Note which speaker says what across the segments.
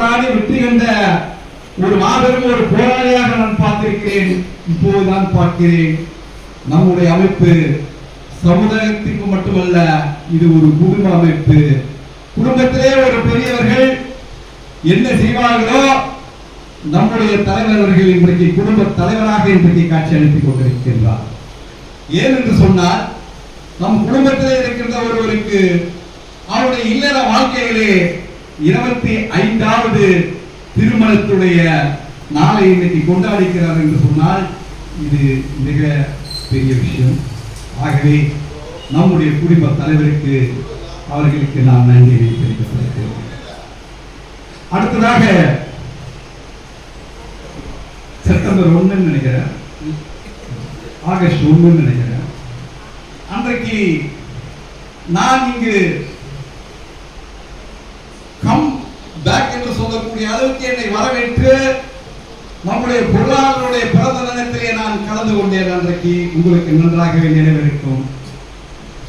Speaker 1: போராடி வெற்றி கண்ட ஒரு மாபெரும் ஒரு போராளியாக நான் பார்த்திருக்கிறேன். இப்போதுதான் பார்க்கிறேன். நம்முடைய அமைப்பு சமுதாயத்திற்கு மட்டுமல்ல இது ஒரு குடும்ப அமைப்பு. குடும்பத்திலே ஒரு பெரியவர்கள் என்ன செய்வார்களோ நம்முடைய தலைவர் அவர்கள் இன்றைக்கு குடும்ப தலைவராக இன்றைக்கு காட்சி அளித்துக் கொண்டிருக்கின்றார். ஏன் என்று சொன்னால் நம் குடும்பத்திலே இருக்கின்ற ஒருவருக்கு அவருடைய இல்லற வாழ்க்கையிலே இருபத்தி ஐந்தாவது திருமணத்துடைய நாளை இன்னைக்கு கொண்டாடிக்கிறார் என்று சொன்னால் இது மிக பெரிய விஷயம். ஆகவே நம்முடைய குடும்ப தலைவருக்கு அவர்களுக்கு நான் நன்றியை தெரிவித்திருக்கிறேன் அடுத்ததாக செப்டம்பர் ஒண்ணுன்னு நினைக்கிறேன். ஆகஸ்ட் ஒண்ணுன்னு நினைக்கிறேன். அன்றைக்கு நான் இங்கு கம் பேக் என்று சொல்லக்கூடிய அளவுக்கு என்னை வரவேற்று நம்முடைய பொருளாளருடைய பிறந்த தினத்திலே நான் கலந்து கொண்டேன் அன்றைக்கு. உங்களுக்கு நன்றாகவே நினைவிருக்கும்.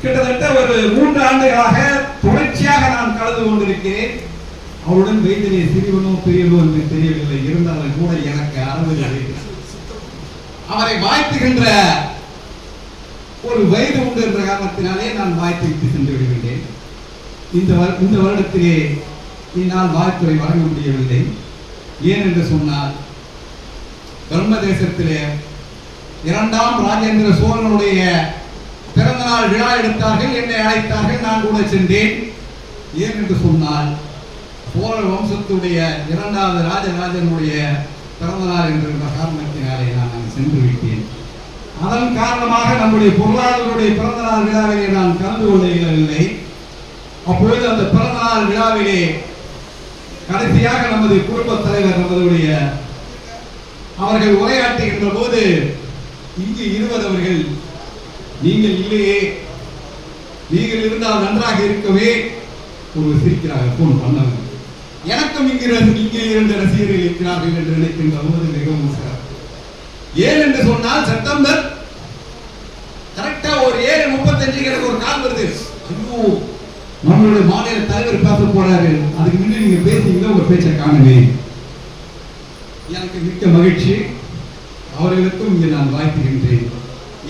Speaker 1: கிட்டத்தட்ட ஒரு மூன்று ஆண்டுகளாக தொடர்ச்சியாக நான் கலந்து கொண்டிருக்கிறேன். அவளுடன் வயதிலே சிறுவனோ பெரியவனோ என்று தெரியவில்லை. இருந்தாலும் கூட எனக்கு அறுபது அவரை வாழ்த்துகின்ற ஒரு வயது உண்டு என்ற காரணத்தினாலே நான் வாழ்த்து விட்டு சென்று விடுகின்றேன். இந்த வரு- இந்த வருடத்திலே என்னால் வாழ்த்துறை வழங்க முடியவில்லை. ஏன் என்று சொன்னால் பிரம்ம தேசத்திலே இரண்டாம் ராஜேந்திர சோழனுடைய பிறந்த நாள் விழா எடுத்தார்கள் என்னை அழைத்தார்கள் நான் கூட சென்றேன். ஏன் என்று சொன்னால் சோழ வம்சத்துடைய இரண்டாவது ராஜராஜனுடைய பிறந்த நாள் என்கின்ற காரணத்தினாலே நான் அங்கு சென்று விட்டேன். அதன் காரணமாக நம்முடைய பொருளாளருடைய பிறந்த நாள் விழாவிலே நான் கலந்து கொள்ள இயலவில்லை. அப்பொழுது அந்த பிறந்த நாள் விழாவிலே கடைசியாக நமது குடும்ப தலைவர் நம்மளுடைய அவர்கள் உரையாற்றுகின்ற போது இங்கு இருவரவர்கள் நீங்கள் இல்லையே. நீங்கள் இருந்தால் நன்றாக இருக்கவே. ஒரு சிரிக்கிறார்கள் போன் பண்ணவர் எனக்கும் இங்கு இங்கே இரண்டு ரசிகர்கள் இருக்கிறார்கள் என்று நினைக்கின்ற போது மிகவும் சிறப்பு ஏன்? என்று சொன்னால் செப்டம்பர் கரெக்டா ஒரு ஏழு முப்பத்தஞ்சுக்கு எனக்கு ஒரு கால் வருது. ஐயோ நம்மளுடைய மாநில தலைவர் பேச போறாரு. அதுக்கு முன்னாடி நீங்க பேசுறீங்க உங்க பேச்சை காணுமே எனக்கு மிக்க மகிழ்ச்சி. அவர்களுக்கும் இங்கே நான் வாழ்த்துகின்றேன்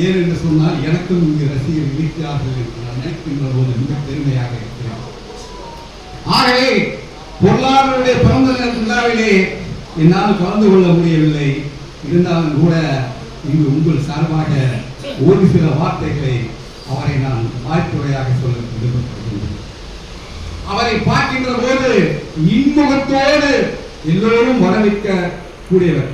Speaker 1: ஏன் என்று சொன்னால் எனக்கும் இங்கு ரசிகர் இருக்கிறார்கள் என்று நான் நினைக்கின்ற போது மிக பெருமையாக இருக்கிறேன். ஆகவே பொருளாளருடைய பிறந்த விழாவிலே என்னால் கலந்து கொள்ள முடியவில்லை. இருந்தாலும் கூட இங்கு உங்கள் சார்பாக ஒரு சில வார்த்தைகளை அவரை நான் வாய்ப்புரையாக சொல்ல விரும்பப்படுகின்றேன் அவரை பார்க்கின்ற போது இன்முகத்தோடு எல்லோரும் வரவேற்க கூடியவர்